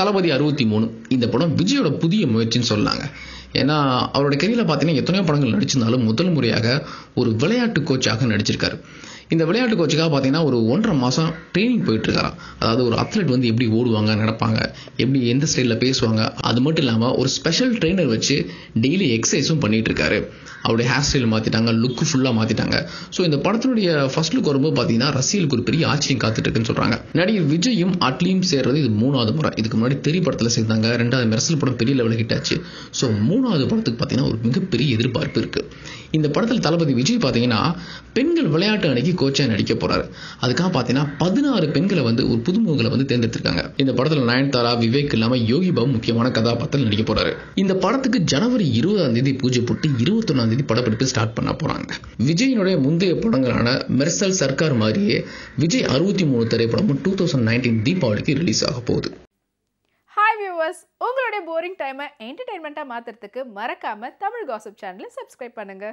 தளபதி அறுபத்தி மூணு. இந்த படம் விஜயோட புதிய முயற்சின்னு சொல்லாங்க. ஏன்னா அவரோட கெரியரில் பார்த்தீங்கன்னா எத்தனையோ படங்கள் நடிச்சிருந்தாலும் முதல் முறையாக ஒரு விளையாட்டு கோச்சாக நடிச்சிருக்காரு. இந்த விளையாட்டு கோச்சுக்காக பார்த்தீங்கன்னா ஒரு ஒன்றரை மாதம் ட்ரைனிங் போயிட்டுருக்காராம். அதாவது ஒரு அத்லெட் வந்து எப்படி ஓடுவாங்க நடப்பாங்க எப்படி எந்த ஸ்டைலில் பேசுவாங்க அது மட்டும் இல்லாமல் ஒரு ஸ்பெஷல் ட்ரெயினர் வச்சு டெய்லி எக்ஸசைஸும் பண்ணிகிட்டு இருக்காரு அவருடைய ஹேர் ஸ்டைல் மாற்றிட்டாங்க லுக்கு ஃபுல்லாக மாற்றிட்டாங்க ஸோ இந்த படத்தினுடைய ஃபர்ஸ்ட் லுக் வரும்போது பார்த்தீங்கன்னா ரசிகளுக்கு ஒரு பெரிய ஆச்சரியம் காத்துட்டு இருக்குன்னு சொல்கிறாங்க நடிகர் விஜயும் அட்லியும் சேர்றது இது மூணாவது முறை இதுக்கு முன்னாடி தெரி படத்தில் சேர்ந்தாங்க ரெண்டாவது மெர்சல் படம் பெரிய லெவலில் ஹிட் ஆச்சு. ஸோ மூணாவது படத்துக்கு பார்த்தீங்கன்னா ஒரு மிகப்பெரிய எதிர்பார்ப்பு இருக்குது இந்த படத்தில் தளபதி விஜய் பார்த்தீங்கன்னா பெண்கள் விளையாட்டு அணிக்கு கோச்சாக நடிக்க போறாரு. அதுக்காக பார்த்தீங்கன்னா பதினாறு பெண்களை வந்து ஒரு புதுமுகங்களை வந்து தேர்ந்தெடுத்திருக்காங்க. இந்த படத்தில் நயன்தாரா விவேக் இல்லாமல் யோகி பாபு முக்கியமான கதாபாத்திரம் நடிக்க போறாரு. இந்த படத்துக்கு ஜனவரி இருபதாம் தேதி பூஜை போட்டு இருபத்தொன்னாம் தேதி படப்பிடிப்பு ஸ்டார்ட் பண்ண போறாங்க. விஜயினுடைய முந்தைய படங்களான மெர்சல் சர்க்கார் மாதிரியே விஜய் அறுபத்தி மூணு திரைப்படமும் டூ தௌசண்ட் நைன்டீன் தீபாவளிக்கு ரிலீஸ் ஆக போகுது. ஹாய் வியூவர்ஸ் உங்களுடைய போரிங் டைமை என்டர்டைன்மெண்ட்டாக மாற்றுறதுக்கு மறக்காமல் தமிழ் காசப் சேனலை சப்ஸ்கிரைப் பண்ணுங்கள்